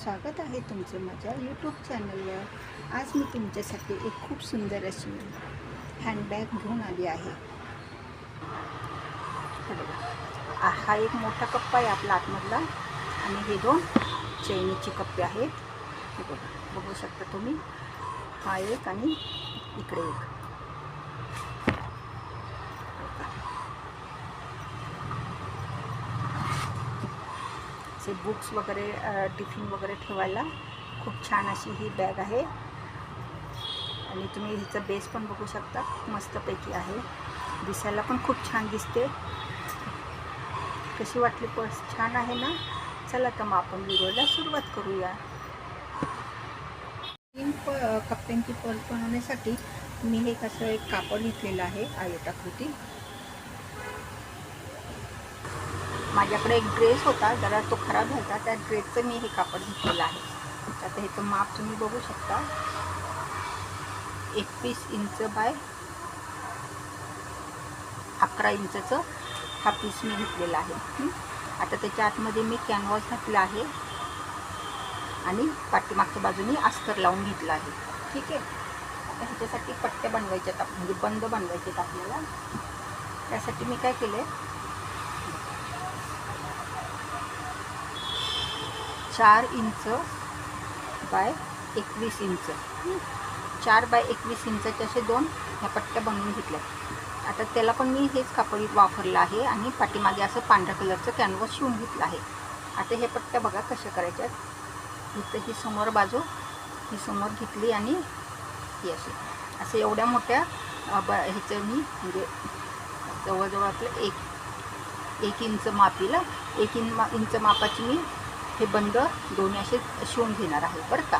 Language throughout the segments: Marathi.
स्वागत आहे तुमचं माझ्या यूट्यूब चॅनलवर आज मी तुमच्यासाठी एक खूप सुंदर अशी हँडबॅग घेऊन आली आहे. हा एक मोठा कप्पा आहे आपला आतमधला. आणि हे दोन चैनीचे कप्पे आहेत. हे बघा बघू शकता तुम्ही. हा एक आणि इकडे एक. असे बुक्स वगैरे टिफिन वगैरे ठेवायला खूप छान अशी ही बॅग आहे. आणि तुम्ही हिचा बेस पण बघू शकता मस्तपैकी आहे. दिसायला पण खूप छान दिसते. कशी वाटली पर्स छान आहे ना? चला तर मग आपण व्हिडिओला सुरुवात करूया. तीन प कप्प्यांची पर्स बनवण्यासाठी मी हे कसं एक कापड घेतलेलं आहे आयोटाकृती माझ्याकडे एक ड्रेस होता जरा तो खराब झाला त्या ड्रेसचं मी हे कापड घेतलेलं आहे. आता ह्याचं माप तुम्ही बघू शकता. एकवीस इंच बाय अकरा इंचचं हा पीस मी घेतलेला आहे. आता त्याच्या आतमध्ये मी कॅनव्हास घातला आहे. आणि पाठीमागच्या बाजूनी अस्तर लावून घेतलं आहे. ठीक आहे? आता ह्याच्यासाठी पट्ट्या बनवायच्यात आहेत म्हणजे बंद बनवायचे आहेत आपल्याला. त्यासाठी मी काय केलं आहे चार इंच बाय एकवीस इंच. चार बाय एकवीस इंचाचे असे दोन ह्या पट्ट्या बनवून घेतल्या. आता त्याला पण मी हेच कापड वापरलं आहे आणि पाठीमागे असं पांढऱ्या कलरचं कॅनव्हास शिवून घेतलं आहे. आता हे पट्ट्या बघा कशा करायच्या इथं ही समोर बाजू ही समोर घेतली आणि ही अशी. असं एवढ्या मोठ्या ब ह्याचं मी म्हणजे जवळजवळ आपलं एक एक इंच मापीला एक इन मा इंच मापाची मी हे बंद दोन्ही असे शिवून घेणार आहे बरं का?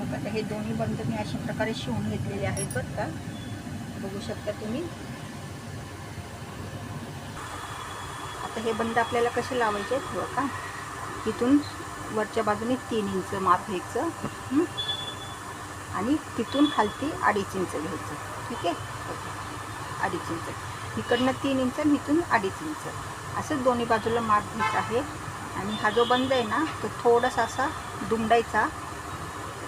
आता हे दोन्ही बंद मी अशा प्रकारे शिवून घेतलेले आहेत बरं का? बघू शकता तुम्ही. आता हे बंद आपल्याला कसे लावायचे आहेत बरं का? तिथून वरच्या बाजूने तीन इंच माप घ्यायचं आणि तिथून खालती अडीच इंच घ्यायचं ठीक आहे? अडीच इंच. इकडनं तीन इंच आणि इथून अडीच इंच. असंच दोन्ही बाजूला माप घ्यायचं आहे. आणि हा जो बंद आहे ना तो थोडासा असा दुमडायचा.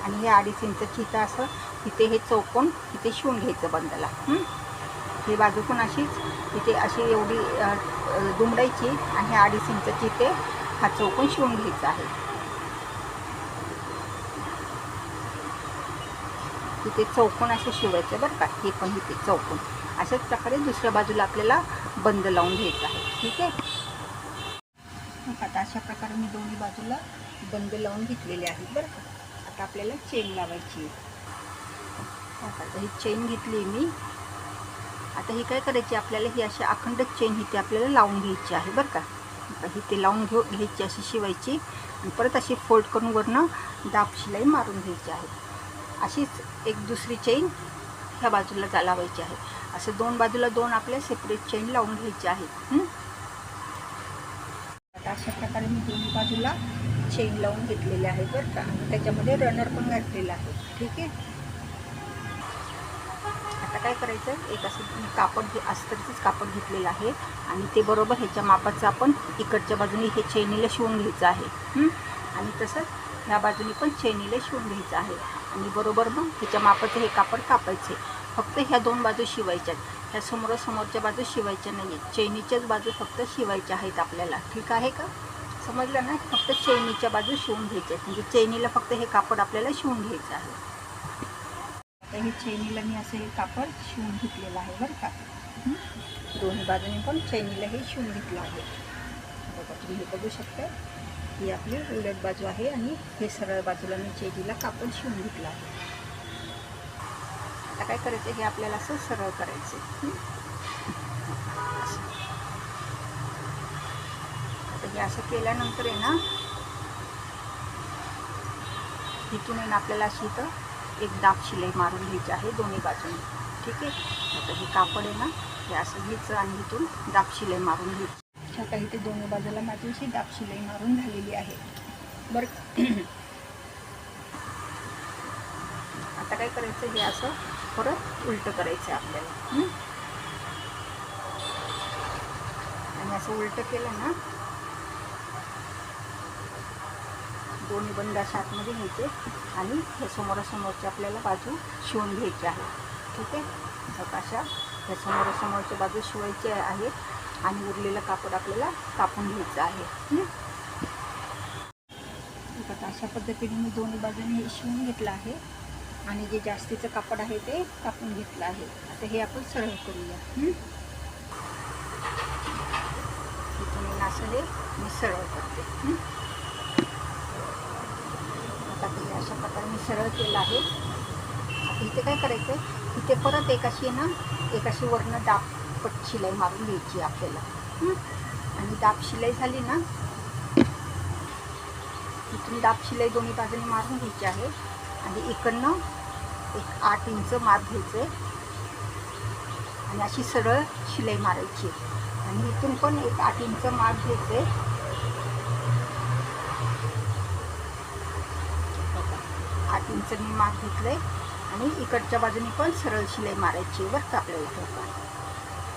आणि हे अडीच इंच इथं असं इथे हे चौकोन इथे शिवून घ्यायचं बंदला. हे? ही बाजू पण अशीच इथे अशी एवढी दुमडायची. आणि हे अडीच इंच इथे हा चौकोन शिवून घ्यायचा आहे. इथे चौकोन असं शिवायचं बरं का. हे पण इथे चौकोन. अशाच प्रकारे दुसऱ्या बाजूला आपल्याला बंद लावून घ्यायचं आहे. ठीक आहे? आता अशा प्रकारे मी दोन्ही बाजूला बंद लावून घेतलेले आहेत बरं का. आता आपल्याला चेन लावायची आहे. आता ही चेन घेतली मी. आता ही काय करायची? आपल्याला ही अशी अखंड चेन ही ते आपल्याला लावून घ्यायची आहे बरं का. ही ते लावून घेऊ घ्यायची अशी शिवायची. आणि परत अशी फोल्ड करून वरनं दाब शिलाई मारून घ्यायची आहे. अशीच एक दुसरी चेन ह्या बाजूला लावायची आहे. असं दोन बाजूला दोन आपल्या सेपरेट चेन लावून घ्यायची आहेत. आता अशा प्रकारे मी दोन्ही बाजूला चेन लावून घेतलेले आहे बरं का. आणि त्याच्यामध्ये रनर पण घातलेला आहे. ठीक आहे? आता काय करायचं? एक असं कापड घे अस्तरचंच कापड घेतलेलं आहे. आणि ते बरोबर ह्याच्या मापाचं आपण इकडच्या बाजूने हे चेनीला शिवून घ्यायचं आहे. आणि तसंच ह्या बाजूने पण चैनीला शिवून घ्यायचं आहे. आणि बरोबर मग ह्याच्या मापाचं हे कापड कापायचे फक्त ह्या दोन बाजू शिवायच्या आहेत ह्या समोरासमोरच्या बाजू शिवायच्या नाही आहेत चैनीच्याच बाजू फक्त शिवायच्या आहेत आपल्याला. ठीक आहे का? समजलं ना? फक्त चैनीच्या बाजू शिवून घ्यायच्या आहेत. म्हणजे चैनीला फक्त हे कापड आपल्याला शिवून घ्यायचं आहे. आता हे चैनीला मी असं हे कापड शिवून घेतलेलं आहे बरं का. दोन्ही बाजूने पण चैनीला हे शिवून घेतलं आहे. बघा तुम्ही हे बघू शकता. ही आपली उलट बाजू आहे आणि हे सरळ बाजूला मी चैनीला कापड शिवून घेतलं आहे. आता काय करायचं? हे आपल्याला असं सरळ करायचं आता हे असं केल्यानंतर आहे ना इथून आहे ना आपल्याला अशी इथं एक दाब शिलाई मारून घ्यायची आहे दोन्ही बाजूने. ठीक आहे? आता हे कापड आहे ना हे असं घ्यायचं आणि इथून दाब शिलाई मारून घ्यायची. आता इथे दोन्ही बाजूला माझी दाब शिलाई मारून झालेली आहे. बरं. आता काय करायचं? हे असं परत उलटं करायचं आहे आपल्याला? आणि असं उलटं केलं ना दोन्ही बंद अशा आतमध्ये घ्यायचे आणि हे समोरासमोरचे आपल्याला बाजू शिवून घ्यायची आहे. ठीक आहे? अशा ह्या समोरासमोरच्या बाजू शिवायचे आहे आणि उरलेलं कापड आपल्याला कापून घ्यायचं आहे. अशा पद्धतीने मी दोन्ही बाजूने हे शिवून घेतलं आहे. आणि जे जास्तीचं कापड आहे ते कापून घेतलं आहे. आता हे आपण सरळ करूया. तुम्ही नासले मी मी सरळ करते. आता ते अशा प्रकारे मी सरळ केलं आहे. आता इथे काय करायचं आहे इथे परत एक अशी आहे ना एक अशी वरनं दाबपट शिलाई मारून घ्यायची आहे आपल्याला. आणि दाब शिलाई झाली ना इथून दाब शिलाई दोन्ही बाजूने मारून घ्यायची आहे. आणि इकडनं एक आठ इंच माप घ्यायचं आहे आणि अशी सरळ शिलाई मारायची. आहे आणि इथून पण एक आठ इंच माप घ्यायचं आहे आठ इंच मी माप घेतलं आहे आणि इकडच्या बाजूने पण सरळ शिलाई मारायची आहे बरं का आपल्याला इथं का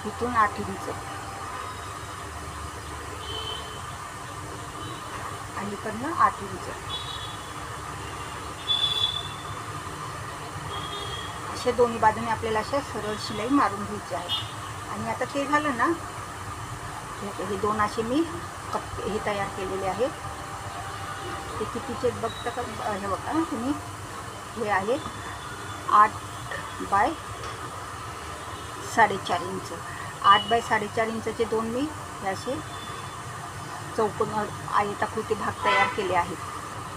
इथून आठ इंच. आणि इकडनं आठ इंच. असे दोन्ही बाजूने आपल्याला अशा सरळ शिलाई मारून घ्यायची आहे. आणि आता ते झालं ना हे हे दोन असे मी कप हे तयार केलेले आहेत. ते कितीचे बघता का? हे बघा तुम्ही. हे आहे आठ बाय साडेचार इंच. आठ बाय साडेचार इंचचे दोन मी हे असे चौकोन आयताकृती भाग तयार केले आहेत.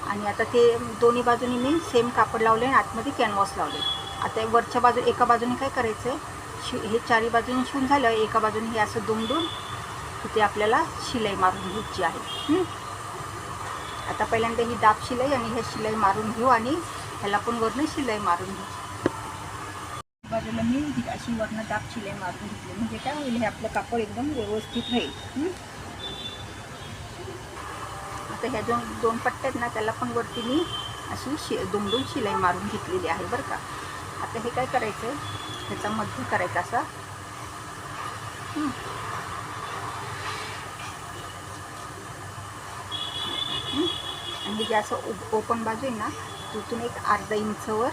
आणि आता ते दोन्ही बाजूनी मी सेम कापड लावले आणि आतमध्ये कॅनव्हास लावले. आता वरच्या बाजू एका बाजूने काय करायचं? आहे शि हे चारी बाजूने शिवून झालं एका बाजूने हे असं दुमडून इथे आपल्याला शिलाई मारून घ्यायची आहे. आता पहिल्यांदा ही दाब शिलाई आणि हे शिलाई मारून घेऊ आणि ह्याला पण वरनं शिलाई मारून घेऊ. बाजूला मी अशी वरनं दाब शिलाई मारून घेतली. म्हणजे काय होईल हे आपलं कापड एकदम व्यवस्थित राहील. आता ह्या दोन दोन पट्ट्या आहेत ना त्याला पण वरती मी अशी शि दुमडून शिलाई मारून घेतलेली आहे बरं का? आता हे काय करायचं? आहे ह्याचा मध्य करायचा असा. आणि जे असं ओपन बाजू आहे ना तिथून एक अर्धा इंचवर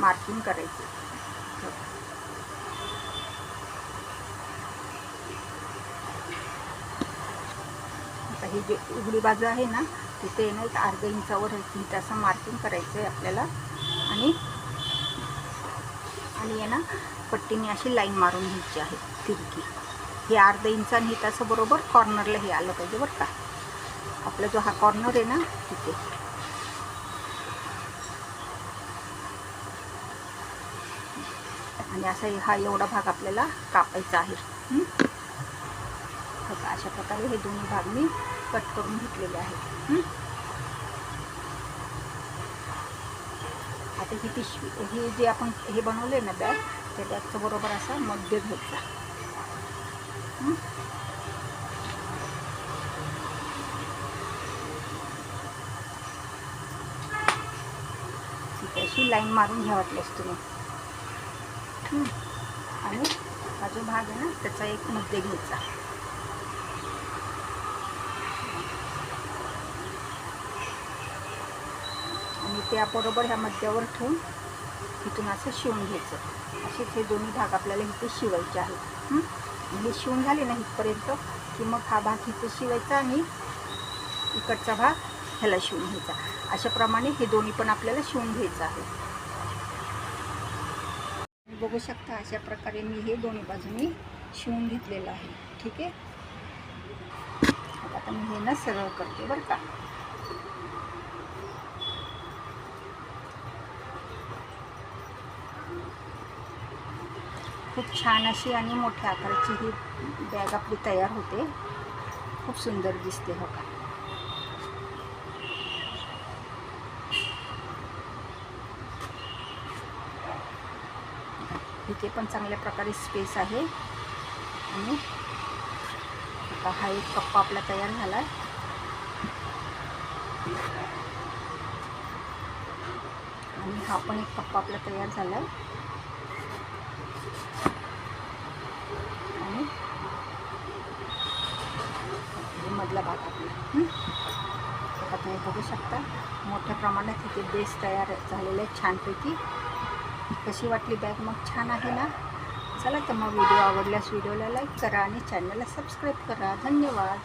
मार्किंग करायचं. आता ही जी उघडी बाजू आहे ना तिथे ना एक अर्धा इंचावर इथं असं मार्किंग करायचं आहे आपल्याला. आणि आणि यांना ना पट्टीने अशी लाईन मारून घ्यायची आहे तिरकी. हे अर्धा इंच आणि इथं बरोबर कॉर्नरला हे आलं पाहिजे बरं का. आपला जो हा कॉर्नर आहे ना तिथे आणि असा हा एवढा भाग आपल्याला कापायचा आहे. अशा प्रकारे हे दोन्ही भाग मी कट करून घेतलेले आहेत. आता ही पिशवी हे जे आपण हे बनवले ना बॅग त्या बॅगचं बरोबर असा मध्य घ्यायचा ठीक आहे अशी लाईन मारून घ्या वाटल्यास तुम्ही. आणि हा जो भाग आहे ना त्याचा एक मध्य घ्यायचा. त्या त्याबरोबर ह्या मध्यावर ठेवून इथून असं शिवून घ्यायचं. असेच हे दोन्ही भाग आपल्याला इथे शिवायचे आहेत. हे? म्हणजे शिवून झाले ना इथपर्यंत की मग हा भाग इथे शिवायचा आणि इकडचा भाग ह्याला शिवून घ्यायचा. अशाप्रमाणे हे दोन्ही पण आपल्याला शिवून घ्यायचं आहे. तुम्ही बघू शकता अशा प्रकारे मी हे दोन्ही बाजूनी शिवून घेतलेलं आहे. ठीक आहे? आता मी हे ना सरळ करते बरं का? खूप छान अशी आणि मोठ्या आकाराची ही बॅग आपली तयार होते. खूप सुंदर दिसते हो का? इथे पण चांगल्या प्रकारे स्पेस आहे. आणि आता हा एक कप्पा आपला तयार झाला. आहे आणि हा पण एक कप्पा आपला तयार झाला आहे आणि हे मधला भाग आपला हं? आता तुम्ही बघू शकता. मोठ्या प्रमाणात इथे बेस तयार झालेले आहे छानपैकी. कशी वाटली बॅग? मग छान आहे ना? चला तर मग व्हिडिओ आवडल्यास व्हिडिओला लाईक करा आणि चॅनलला सबस्क्राईब करा. धन्यवाद.